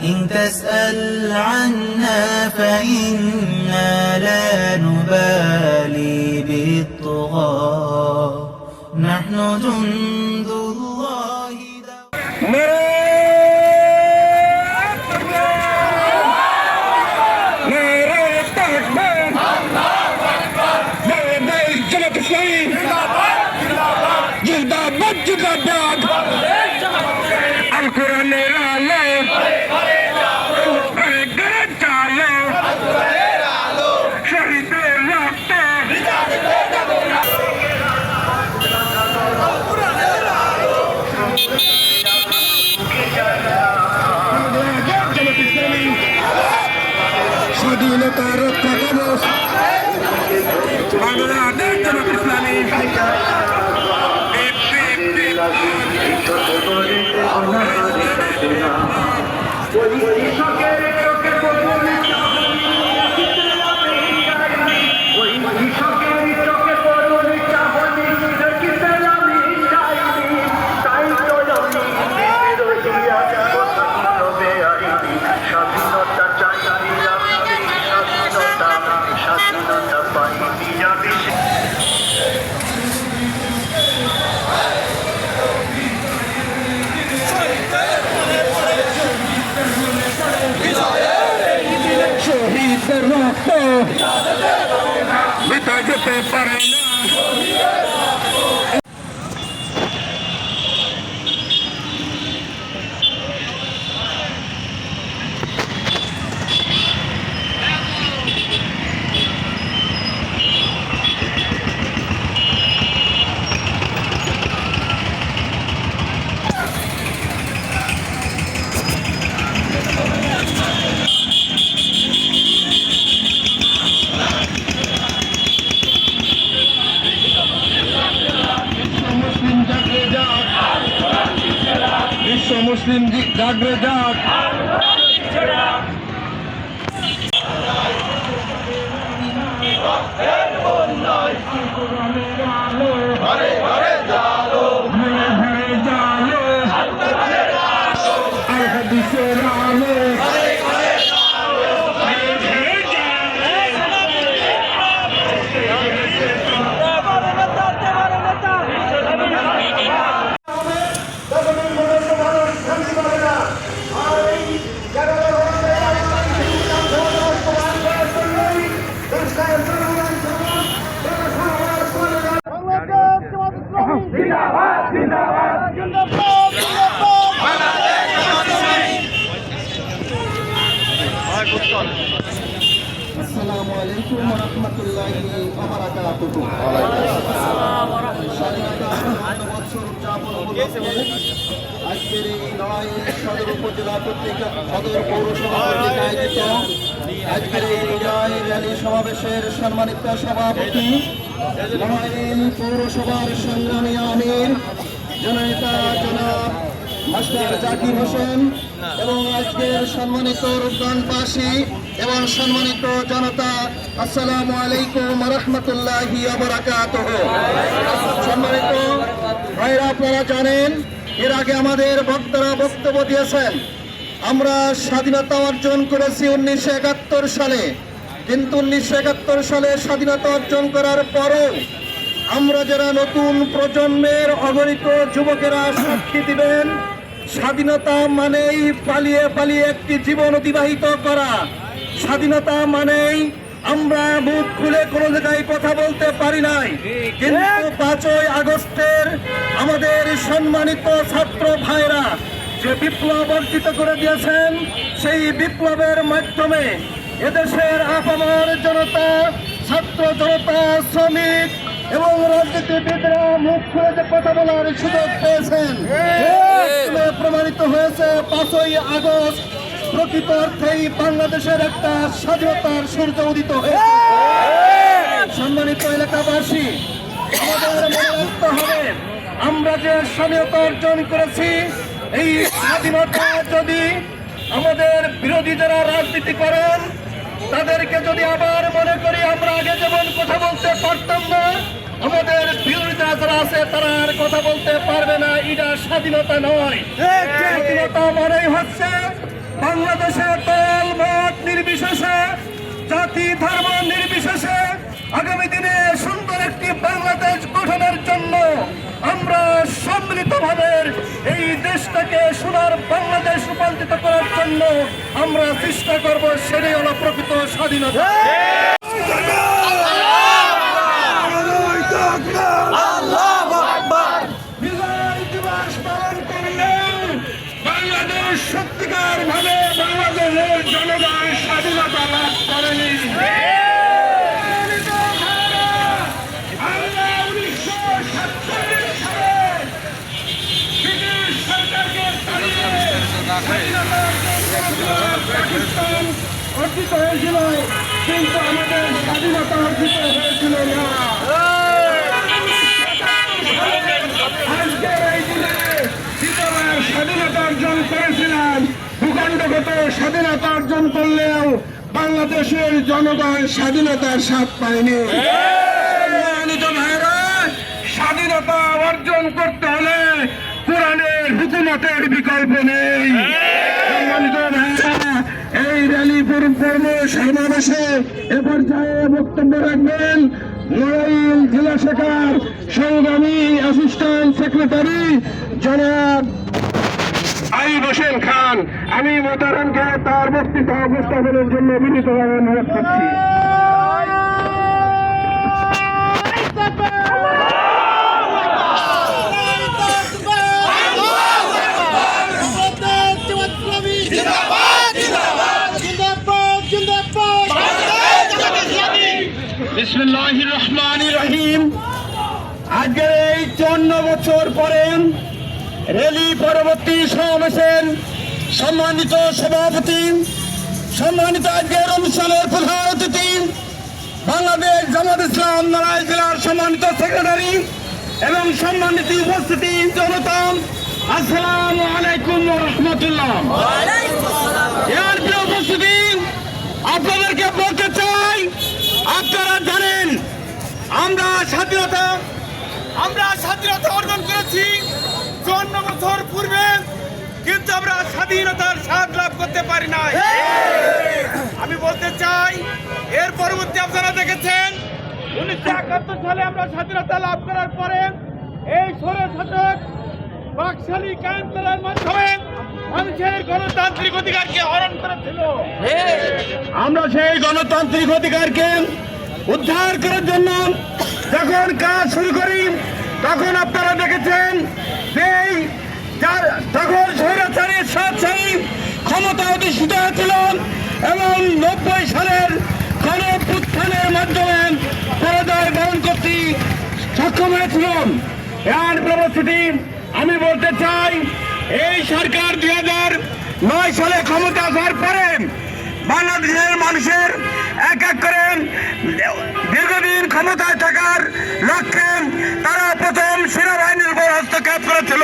إن تسأل عنا فإنا لا نبالي بالطغاة. نحن جند স্বাধীনতা রক্ষা কবচ বাংলাদেশ জামাত ইসলামী স্বাধীনতা We take it Witajcie, Parena! মুসলিম জাগরে যাক ঘরে ঘরে জালো আর হাদিসের আলো আসসালামু আলাইকুম রহমতুল্লাহি ওবারাকাতুহু স্বাধীনতা আটান্ন বছর উদযাপন উপলক্ষে আজকের এই নয় সদর উপজেলা সদর কর্তৃক বিজয় র্যালি সমাবেশের সম্মানিত সভাপতি নয় পৌরসভার সংগ্রামী আমির জননেতা জনাব মাস্টার জাকির হোসেন এবং আজকের সম্মানিত রূপগঞ্জবাসী এবং সম্মানিত জনতা, আসসালামু আলাইকুম রহমতুল্লাহি সম্মানিত ভাইরা, আপনারা জানেন, এর আগে আমাদের বক্তারা বক্তব্য দিয়েছেন, আমরা স্বাধীনতা অর্জন করেছি উনিশশো একাত্তর সালে। কিন্তু উনিশশো একাত্তর সালে স্বাধীনতা অর্জন করার পরও আমরা যারা নতুন প্রজন্মের অগণিত যুবকেরা সাক্ষী দিবেন, স্বাধীনতা মানেই পালিয়ে পালিয়ে একটি জীবন অতিবাহিত করা। স্বাধীনতা মানেই আমরা মুখ খুলে কোনো জায়গায় কথা বলতে পারি নাই। কিন্তু পাঁচই আগস্টের আমাদের সম্মানিত ছাত্র ভাইরা যে বিপ্লব অর্জিত করে দিয়েছেন সেই বিপ্লবের মাধ্যমে এদেশের আপামর জনতা ছাত্র জনতা শ্রমিক এবং রাজনীতিবিদরা মুখ খুলে যে কথা বলার সুযোগ পেয়েছেন। প্রমাণিত হয়েছে পাঁচই আগস্ট প্রকৃত অর্থেই বাংলাদেশের একটা স্বাধীনতার সূর্য উদিত হয়েছে। সম্মানিত এলাকাবাসী আমাদের মনে রাখতে হবে আমরা যে স্বাধীনতা অর্জন করেছি এই স্বাধীনতা যদি আমাদের বিরোধী যারা রাজনীতি করেন তাদেরকে যদি আবার মনে করি আমরা আগে যেমন কথা বলতে পারতাম না আমাদের বিরোধীরা যারা আছে তারা আর কথা বলতে পারবে না। এটা স্বাধীনতা নয়। স্বাধীনতা মানেই হচ্ছে নির্বিশেষে, জাতি, ধর্ম নির্বিশেষে আগামী দিনে সুন্দর একটি বাংলাদেশ গঠনের জন্য আমরা সম্মিলিতভাবে এই দেশটাকে সোনার বাংলাদেশ রূপান্তরিত করার জন্য আমরা চেষ্টা করব সেটাই হলো প্রকৃত স্বাধীনতা। বিজয় পাকিস্তান অর্জিত হয়েছিল, কিন্তু আমাদের স্বাধীনতা অর্জিত হয়েছিল না। স্বাধীনতা অর্জন করলেও বাংলাদেশের জনগণ স্বাধীনতার স্বাদ পায়নি। স্বাধীনতা অর্জন করতে হলে কোরআনের হুকুমতের বিকল্প নেই। ভাইরা, এই সমাবেশে এ পর্যায়ে বক্তব্য রাখবেন নড়াইল জেলা শাখার সংগ্রামী অ্যাসিস্ট্যান্ট সেক্রেটারি জনাব আইব হোসেন খান। আমি মোতারামকে তার বক্তৃতা উপস্থাপনের জন্য বিনীতভাবে অনুরোধ করছি। আজকের এই চুয়ান্ন বছর পরে রেলি পরবর্তী সমাবেশের সম্মানিত সভাপতি সম্মানিত আজকের অনুষ্ঠানের প্রধান অতিথি বাংলাদেশ জামাত ইসলাম নারায়ণ জেলার সম্মানিত সেক্রেটারি এবং সম্মানিত উপস্থিতি জনতা আসসালামু আলাইকুম রহমতুল্লাহ। এর প্রিয় উপস্থিতি আপনাদেরকে বলতে আমরা স্বাধীনতা আমরা স্বাধীনতা অর্জন করেছি। চুয়ান্ন বছর পূর্বে কিন্তু আমরা স্বাধীনতার স্বাদ লাভ করতে পারি নাই। আমি বলতে চাই এর পরবর্তী আপনারা দেখেছেন উনিশশো একাত্তর সালে আমরা স্বাধীনতা লাভ করার পরে এই ষোলো শতক বাকশালী কায়েম করার মাধ্যমে মানুষের গণতান্ত্রিক অধিকারকে হরণ করেছিল। আমরা সেই গণতান্ত্রিক অধিকারকে উদ্ধার করার জন্য যখন কাজ শুরু করি, তখন আপনারা দেখেছেন যার তখন স্বৈরাচারী স্বেচ্ছায়ী ক্ষমতা অধিষ্ঠিত হয়েছিল এবং নব্বই সালের গণপুত্থানের মাধ্যমে পরাজয় বরণ করতে সক্ষম হয়েছিল এর প্রবস্থিতি আমি বলতে চাই, এই সরকার দুই নয় সালে ক্ষমতা আসার পরে বাংলাদেশের মানুষের এক এক করে দীর্ঘদিন ক্ষমতায় থাকার লক্ষ্যে তারা প্রথম সেনাবাহিনীর উপর হস্তক্ষেপ করেছিল।